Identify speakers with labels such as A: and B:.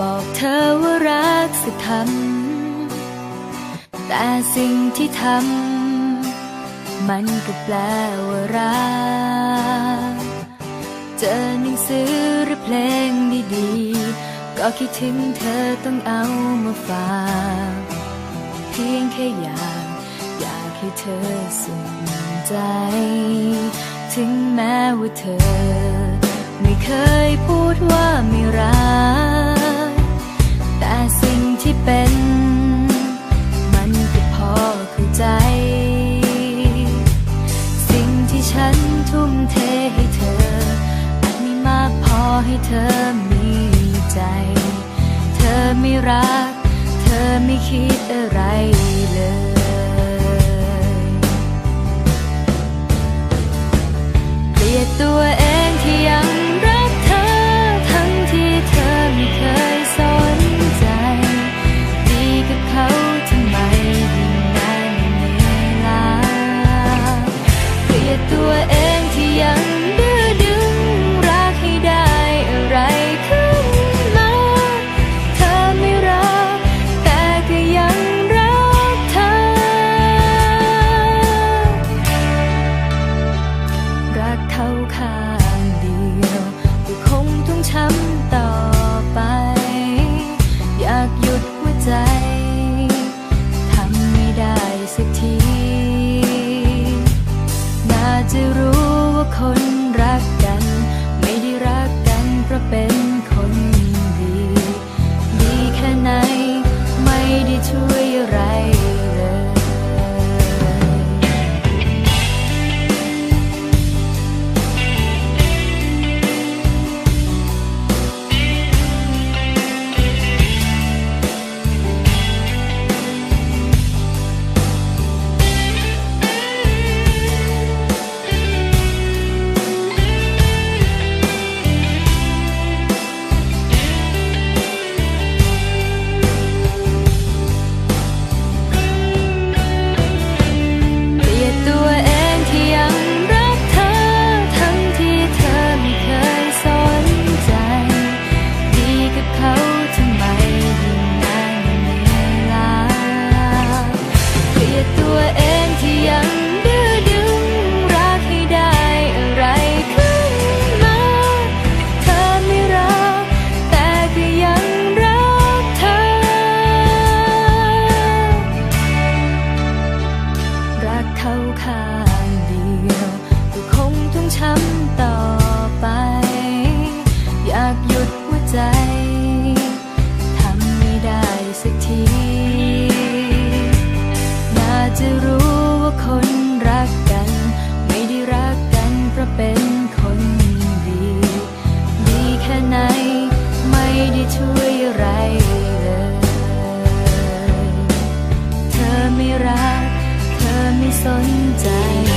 A: บอกเธอว่ารักสักคำแต่สิ่งที่ทำมันก็แปลว่ารัก เจอหนังสือหรือเพลงดีๆ ก็คิดถึงเธอต้องเอามาฝากเพียงแค่อยากอยากให้เธอสนใจ ถึงแม้ว่าเธอ ไม่เคยพูดว่าไม่รัก เธอมีใจ เธอไม่รัก เธอไม่คิดอะไร จะรู้ว่าคนรัก เขาข้างเดียวก็คงต้องช้ำต่อไป อยากหยุดหัวใจทำไม่ได้สักที น่าจะรู้ว่าคนรักกัน ไม่ได้รักกันเพราะเป็นคนดี ดีแค่ไหนไม่ได้ช่วยอะไร สนใจ